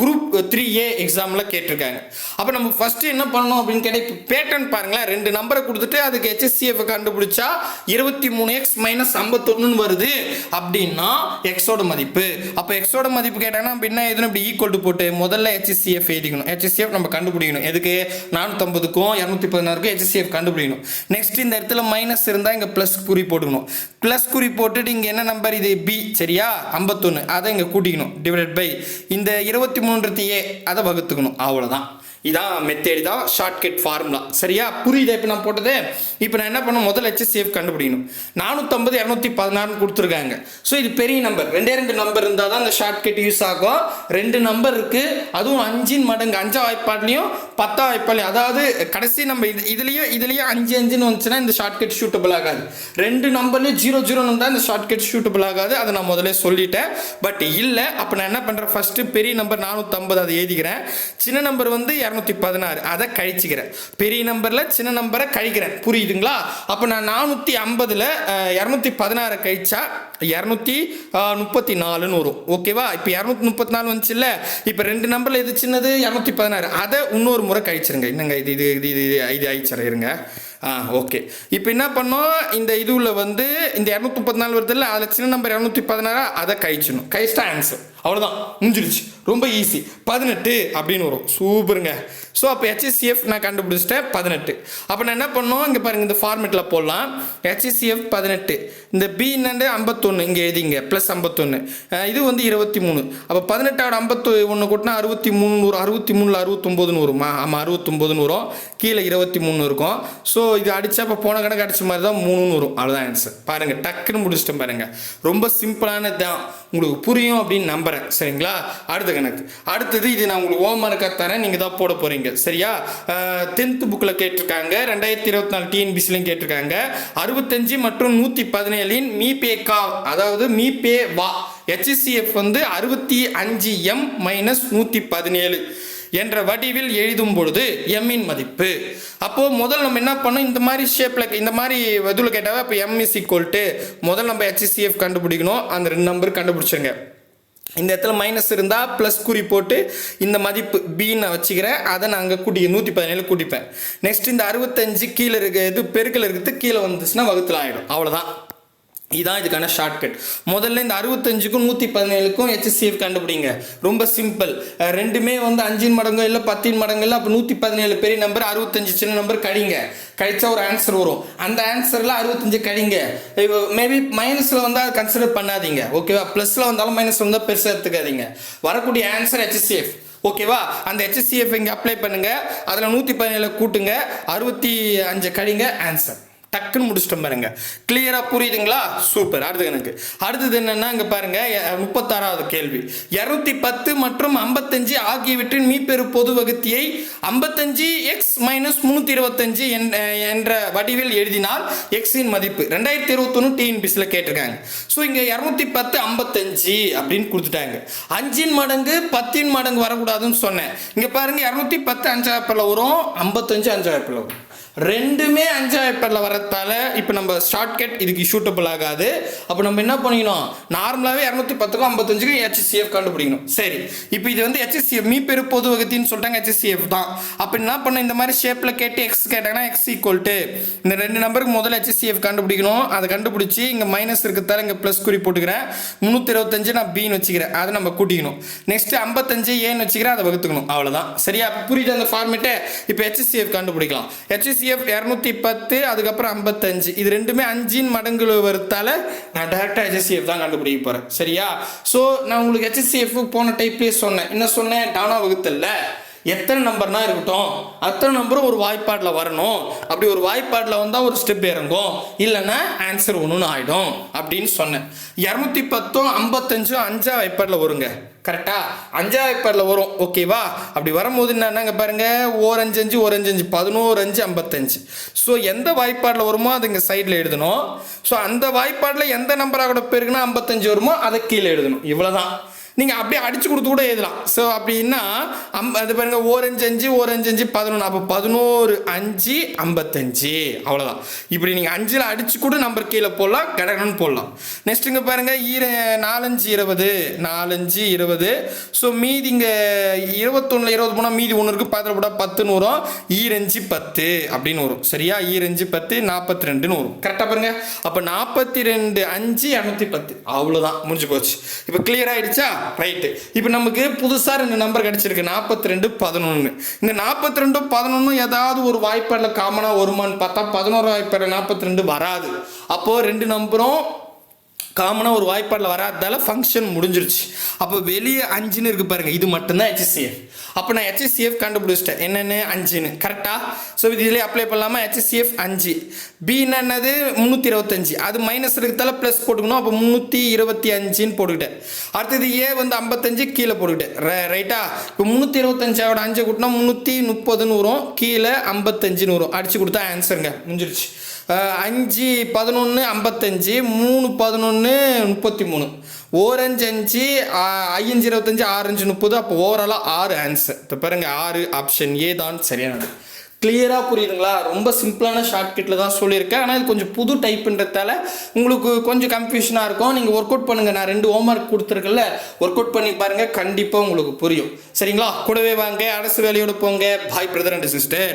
group three A எக்ஸாமில் கேட்டிருக்காங்க. அப்போ நம்ம ஃபஸ்ட்டு என்ன பண்ணணும் அப்படின்னு கேட்டால் இப்போ பேட்டர்ன் பாருங்களேன். ரெண்டு நம்பரை கொடுத்துட்டு அதுக்கு ஹெச்எஸ்சிஎஃப் கண்டுபிடிச்சா இருபத்தி மூணு எக்ஸ் மைனஸ் ஐம்பத்தொன்னுன்னு வருது. அப்படின்னா எக்ஸோட மதிப்பு. அப்போ எக்ஸோட மதிப்பு கேட்டாங்கன்னா நம்ம என்ன எதுவும் இப்படி ஈக்குவல் டு போட்டு முதல்ல ஹெச்எஸ்சிஎஃப் எழுதிக்கணும். ஹெச்சிசிஎஃப் நம்ம கண்டுபிடிக்கணும். எதுக்கு? நானூற்றம்பதுக்கும் இரநூத்தி பதினாறுக்கும் ஹெச்சிசிஎஃப் கண்டுபிடிக்கணும். நெக்ஸ்ட் இந்த இடத்துல மைனஸ் இருந்தால் இங்கே ப்ளஸ் குறி போட்டுக்கணும். ப்ளஸ் குறி போட்டுட்டு இங்கே என்ன நம்பர் இது? பி சரியா? ஐம்பத்தொன்று அதை இங்கே கூட்டிக்கணும். டிவைடட் பை இந்த இருபத்தி மூன்று ஏ அதை வகுத்துக்கணும். அவ்வளோதான் இதான் மெத்தேடு தான் ஷார்ட்கட் ஃபார்முலா சரியா? புரியுதா? இப்போ நான் போட்டது? இப்போ நான் என்ன பண்ண முதல் சேஃப் கண்டுபிடிக்கணும். நானூற்றம்பது இரநூத்தி பதினாறுன்னு கொடுத்துருக்காங்க. ஸோ இது பெரிய நம்பர் ரெண்டே ரெண்டு நம்பர் இருந்தால் தான் இந்த ஷார்ட்கட் யூஸ் ஆகும். ரெண்டு நம்பர் இருக்குது அதுவும் அஞ்சின் மடங்கு. அஞ்சா வாய்ப்பாட்லையும் பத்தா வாய்ப்பாட்லையும் அதாவது கடைசி நம்ம இது இதுலேயும் இதுலேயும் அஞ்சு அஞ்சுன்னு வந்துச்சுன்னா இந்த ஷார்ட்கட் ஷூட்டபிள் ஆகாது. ரெண்டு நம்பர்லேயும் ஜீரோ ஜீரோன்னு இருந்தால் இந்த ஷார்ட்கட் ஷூட்டபிள் ஆகாது. அதை நான் முதல்ல சொல்லிட்டேன். பட் இல்லை அப்போ நான் என்ன பண்ணுறேன் ஃபஸ்ட்டு பெரிய நம்பர் நானூற்றம்பது அதை எழுதிக்கிறேன். சின்ன நம்பர் வந்து இரநூத்தி பதினாறு அதை கழிச்சுக்கிறேன் பெரிய நம்பரில் சின்ன நம்பரை கழிக்கிறேன் புரியுதுங்களா அப்போ நான் நானூற்றி ஐம்பதில் இரநூத்தி பதினாறை கழிச்சா இரநூத்தி முப்பத்தி நாலுன்னு வரும் ஓகேவா இப்போ இரநூத்தி முப்பத்தி நாலு வந்துச்சுல்ல இப்போ ரெண்டு நம்பரில் எது சின்னது இரநூத்தி பதினாறு அதை இன்னொரு முறை கழிச்சிருங்க என்னங்க இது இது இது இது இது ஆயிடுச்சு இருங்க ஆ ஓகே. இப்போ என்ன பண்ணோம்? இந்த இதுவில் வந்து இந்த இரநூத்தி முப்பத்தி நாலு வருதுல்ல அதில் சின்ன நம்பர் இரநூத்தி பதினாறு அதை கழிச்சிடணும். கழிச்சிட்டா ஆன்சர் அவ்வளோதான் முடிஞ்சிருச்சு. ரொம்ப ஈஸி பதினெட்டு அப்படின்னு வரும். சூப்பருங்க. ஸோ அப்போ ஹெச்சிசிஎஃப் நான் கண்டுபிடிச்சிட்டேன் பதினெட்டு. அப்போ நான் என்ன பண்ணோம் இங்கே பாருங்கள் இந்த ஃபார்மேட்டில் போடலாம். ஹெச்சிசிஎஃப் பதினெட்டு. இந்த பி என்னண்டு? ஐம்பத்தொன்று இங்கே எழுதிங்க. ப்ளஸ் ஐம்பத்தொன்று இது வந்து இருபத்தி மூணு அப்போ பதினெட்டோட ஐம்பத்து ஒன்று கூட்டினா அறுபத்தி மூணு நூறு அறுபத்தி மூணில் அறுபத்தொம்போதுன்னு வரும். ஆமாம் அறுபத்தொம்போதுன்னு வரும். கீழே இருபத்தி மூணு இருக்கும். ஸோ இது அடித்தா இப்போ போன கணக்கு அடிச்ச மாதிரி தான் மூணுன்னு வரும். அவ்வளோதான் ஆன்சர் பாருங்கள் டக்குன்னு முடிச்சிட்டேன் பாருங்கள் ரொம்ப சிம்பிளான தான் உங்களுக்கு புரியும் அப்படின்னு நம்புகிறேன் சரிங்களா? அடுத்த கணக்கு. அடுத்தது இது நான் உங்களுக்கு ஹோம் ஒர்க்காக தரேன். நீங்கள் தான் போட போகிறீங்க சரியா? டென்த்து புக்கில் கேட்டிருக்காங்க. ரெண்டாயிரத்தி இருபத்தி நாலு டிஎன்பிசிலையும் கேட்டிருக்காங்க. அறுபத்தஞ்சு மற்றும் நூற்றி பதினேழின் மீபே கா அதாவது மீபே வா ஹெச்சிசிஎஃப் வந்து அறுபத்தி அஞ்சு எம் மைனஸ் நூற்றி பதினேழு என்ற வடிவில் எழுதும் பொழுது எம்மின் மதிப்பு. அப்போ முதல் நம்ம என்ன பண்ணோம்? இந்த மாதிரி ஷேப்பில் இந்த மாதிரி இதில் கேட்டாவே இப்போ எம் இஸ் ஈக்குவல் முதல் நம்ம ஹெச்சிசிஎஃப் கண்டுபிடிக்கணும். அந்த ரெண்டு நம்பர் கண்டுபிடிச்சிருங்க. இந்த இடத்துல மைனஸ் இருந்தால் ப்ளஸ் குறி போட்டு இந்த மதிப்பு பின்னு நான் வச்சுக்கிறேன். அதை நான் அங்கே கூட்டி நூற்றி பதினேழு கூட்டிப்பேன். நெக்ஸ்ட் இந்த அறுபத்தஞ்சு கீழே இருக்க இது பெருக்கில் இருக்கிறது கீழே வந்துச்சுன்னா வகுத்தில் ஆகிடும் அவ்வளோதான் இதுதான் இதுக்கான ஷார்ட்கட் முதல்ல இந்த அறுபத்தஞ்சுக்கும் நூற்றி பதினேழுக்கும் ஹெச்சிசிஎஃப் கண்டுபிடிங்க. ரொம்ப சிம்பிள் ரெண்டுமே வந்து அஞ்சின் மடங்கோ இல்லை பத்தின் மடங்கு இல்லை அப்போ நூற்றி பதினேழு பெரிய நம்பர் அறுபத்தஞ்சு சின்ன நம்பர் கடிங்க. கழிச்சா ஒரு ஆன்சர் வரும். அந்த ஆன்சரில் அறுபத்தஞ்சு கடிங்க. மேபி மைனஸில் வந்தால் அதை கன்சிடர் பண்ணாதீங்க. ஓகேவா ப்ளஸில் வந்தாலும் மைனஸ் வந்தால் பெருசாக எடுத்துக்காதீங்க. வரக்கூடிய ஆன்சர் ஹெச்சிசிஎஃப் ஓகேவா அந்த ஹெச்சிசிஎஃப் இங்கே அப்ளை பண்ணுங்கள் அதில் நூற்றி பதினேழு கூட்டுங்க. அறுபத்தி அஞ்சு கழிங்க ஆன்சர் டக்குன்னு முடிச்சிட்டோம் பாருங்க. கிளியரா புரியுதுங்களா? சூப்பர் அடுத்து எனக்கு. அடுத்தது என்னன்னா இங்க பாருங்க முப்பத்தாறாவது கேள்வி. இருநூத்தி பத்து மற்றும் ஐம்பத்தஞ்சு ஆகியவற்றின் மீப்பெரு பொது வகுத்தியை ஐம்பத்தஞ்சு எக்ஸ் மைனஸ் முந்நூற்றி இருபத்தஞ்சு என்ற வடிவில் எழுதினால் எக்ஸின் மதிப்பு. ரெண்டாயிரத்தி இருபத்தொன்று டிஎன்பிசியில் கேட்டிருக்காங்க. ஸோ இங்கே இரநூத்தி பத்து ஐம்பத்தஞ்சு அப்படின்னு கொடுத்துட்டாங்க. அஞ்சின் மடங்கு பத்தின் மடங்கு வரக்கூடாதுன்னு சொன்னேன். இங்கே பாருங்க இரநூத்தி பத்து அஞ்சாயிரப்பில் வரும் ஐம்பத்தஞ்சு அஞ்சாயிரப்பில் வரும். ரெண்டுமே அஞ்சாயிரப்பில் வரத்தால இப்போ நம்ம ஷார்ட்கட் இதுக்கு ஷூட்டபிள் ஆகாது. அப்போ நம்ம என்ன பண்ணிக்கணும்? நார்மலாகவே இரநூத்தி பத்துக்கும் ஐம்பத்தஞ்சுக்கும் ஹெச்சிசிஎஃப் கண்டுபிடிக்கணும். சரி. இப்போ இது வந்து ஹெச்சிசிஎஃப் மீ பெரு பொது வகுத்தின்னு சொல்லிட்டாங்க ஹெச்சிசிஎஃப் தான். அப்போ என்ன பண்ண இந்த மாதிரி ஷேப்பில் கேட்டு எக்ஸ் கேட்டாங்கன்னா எக்ஸ் ஈக்குவல் டு இந்த ரெண்டு நம்பருக்கு முதல்ல ஹெச்சிசிஎஃப் கண்டுபிடிக்கணும். அதை கண்டுபிடிச்சி இங்கே மைனஸ் இருக்கிறதால இங்கே ப்ளஸ் குறி போட்டுக்கிறேன். முந்நூற்றி இருபத்தஞ்சு நான் பின்னு வச்சுக்கிறேன். அதை நம்ம கூட்டிக்கணும். நெக்ஸ்ட் ஐம்பத்தஞ்சு ஏன்னு வச்சுக்கிறேன். அதை வகுத்துக்கணும். அவ்வளோதான் சரியா? புரியுது அந்த ஃபார்மேட்டை இப்போ ஹெச்சிசிஎஃப் கண்டுபிடிக்கலாம். டிசிஎஃப் இரநூத்தி பத்து அதுக்கப்புறம் ஐம்பத்தஞ்சு. இது ரெண்டுமே அஞ்சின் மடங்குல வரத்தால நான் டேரெக்டாக ஹெச்சிஎஃப் தான் கண்டுபிடிக்க போகிறேன் சரியா? ஸோ நான் உங்களுக்கு ஹெச்சிஎஃப் போன டைப்லேயே சொன்னேன். என்ன சொன்னேன்? டானா வகுத்தல்ல. எத்தனை நம்பர்னா இருக்கட்டும் அத்தனை நம்பரும் ஒரு வாய்ப்பாட்டில் வரணும். அப்படி ஒரு வாய்ப்பாட்டில் வந்தால் ஒரு ஸ்டெப் இறங்கும். இல்லைன்னா ஆன்சர் ஒன்றுன்னு ஆகிடும் அப்படின்னு சொன்னேன். இரநூத்தி பத்தும் ஐம்பத்தஞ்சும் அஞ்சா வாய்ப்பாட்டில் வருங்க. கரெக்டா அஞ்சா வாய்ப்பாட்டில் வரும். ஓகேவா அப்படி வரும்போது என்னங்க பாருங்க ஓர் அஞ்சு அஞ்சு ஒரு அஞ்சு அஞ்சு பதினோரு அஞ்சு ஐம்பத்தஞ்சு. ஸோ எந்த வாய்ப்பாட்டில் வருமோ அது இங்கே சைடில் எழுதணும். ஸோ அந்த வாய்ப்பாட்டில் எந்த நம்பராக கூட போயிருக்குன்னா ஐம்பத்தஞ்சு வருமோ அதை கீழே எழுதணும். இவ்வளோதான் நீங்கள் அப்படியே அடிச்சு கொடுத்து கூட எழுதலாம். ஸோ அப்படின்னா அம் அது பாருங்க ஓரஞ்சு அஞ்சு ஓரஞ்சு அஞ்சு பதினொன்று அப்போ பதினோரு அஞ்சு ஐம்பத்தஞ்சு. அவ்வளோதான் இப்படி நீங்கள் அஞ்சில் அடிச்சு கூட நம்பர் கீழே போடலாம் கடகடன்னு போடலாம். நெக்ஸ்ட் இங்கே பாருங்க ஈர நாலஞ்சு இருபது. நாலஞ்சு இருபது. ஸோ மீதி இங்கே இருபத்தொன்னில் இருபது போனால் மீதி ஒன்று இருக்குது பத்தில் போட்டால் பத்துன்னு வரும். ஈரஞ்சு பத்து அப்படின்னு வரும். சரியா? ஈரஞ்சு பத்து நாற்பத்தி ரெண்டுன்னு வரும் கரெக்டாக பாருங்க? அப்போ நாற்பத்தி ரெண்டு அஞ்சு இரநூத்தி பத்து. அவ்வளோதான் முடிஞ்சு போச்சு. இப்போ கிளியர் ஆயிடுச்சா? ரைட்டு இப்போ நமக்கு புதுசாக ரெண்டு நம்பர் கிடச்சிருக்கு. நாற்பத்தி ரெண்டு பதினொன்று இந்த நாற்பத்தி ரெண்டும் பதினொன்றும் ஏதாவது ஒரு வாய்ப்பாடில் காமனாக வருமான்னு பார்த்தா பதினோரு வாய்ப்பாடில் நாற்பத்தி ரெண்டு வராது. அப்போது ரெண்டு நம்பரும் காமனாக ஒரு வாய்ப்பாடில் வராததால் ஃபங்க்ஷன் முடிஞ்சிருச்சு. அப்போ வெளியே அஞ்சுன்னு இருக்கு பாருங்க இது மட்டும்தான் ஹெச்சிஎஃப் அப்போ நான் ஹெச்சிஎஃப் கண்டுபிடிச்சிட்டேன். என்னென்னு? அஞ்சுன்னு. கரெக்டாக ஸோ இது இதிலே அப்ளை பண்ணலாமா? ஹெச்சிஎஃப் அஞ்சு. பி என்னது? முந்நூற்றி இருபத்தஞ்சு. அது மைனஸ் இருக்கிறதால ப்ளஸ் போட்டுக்கணும். அப்போ முந்நூற்றி இருபத்தி அஞ்சுன்னு போட்டுக்கிட்டேன். அடுத்தது ஏ வந்து ஐம்பத்தஞ்சு கீழே போட்டுக்கிட்டேன். ரைட்டா இப்போ முந்நூற்றி இருபத்தஞ்சாவோட அஞ்சு கூட்டினா முந்நூற்றி முப்பதுன்னு வரும். கீழே ஐம்பத்தஞ்சுன்னு வரும். அடிச்சு கொடுத்தா ஆன்சருங்க முடிஞ்சிருச்சு. அஞ்சு பதினொன்று ஐம்பத்தஞ்சு மூணு பதினொன்று முப்பத்தி மூணு ஓரஞ்சு அஞ்சு ஆ- ஐயஞ்சு இருபத்தஞ்சு ஆரஞ்சு முப்பது அப்போ ஓவராலாக ஆறு ஆன்சர் இப்போ பாருங்க ஆறு ஆப்ஷன் ஏ தான் சரியானது. கிளியராக புரியுதுங்களா? ரொம்ப சிம்பிளான ஷார்ட்கட்டில் தான் சொல்லியிருக்கேன். ஆனால் இது கொஞ்சம் புது டைப்புன்றதால உங்களுக்கு கொஞ்சம் கன்ஃபியூஷனாக இருக்கும். நீங்கள் ஒர்க் அவுட் பண்ணுங்கள் நான் ரெண்டு ஹோம் ஒர்க் கொடுத்துருக்கல ஒர்க் அவுட் பண்ணி பாருங்கள் கண்டிப்பாக உங்களுக்கு புரியும். சரிங்களா? கூடவே வாங்க அரசு வேலையோட போங்க. பாய் பிரதர் அண்ட் சிஸ்டர்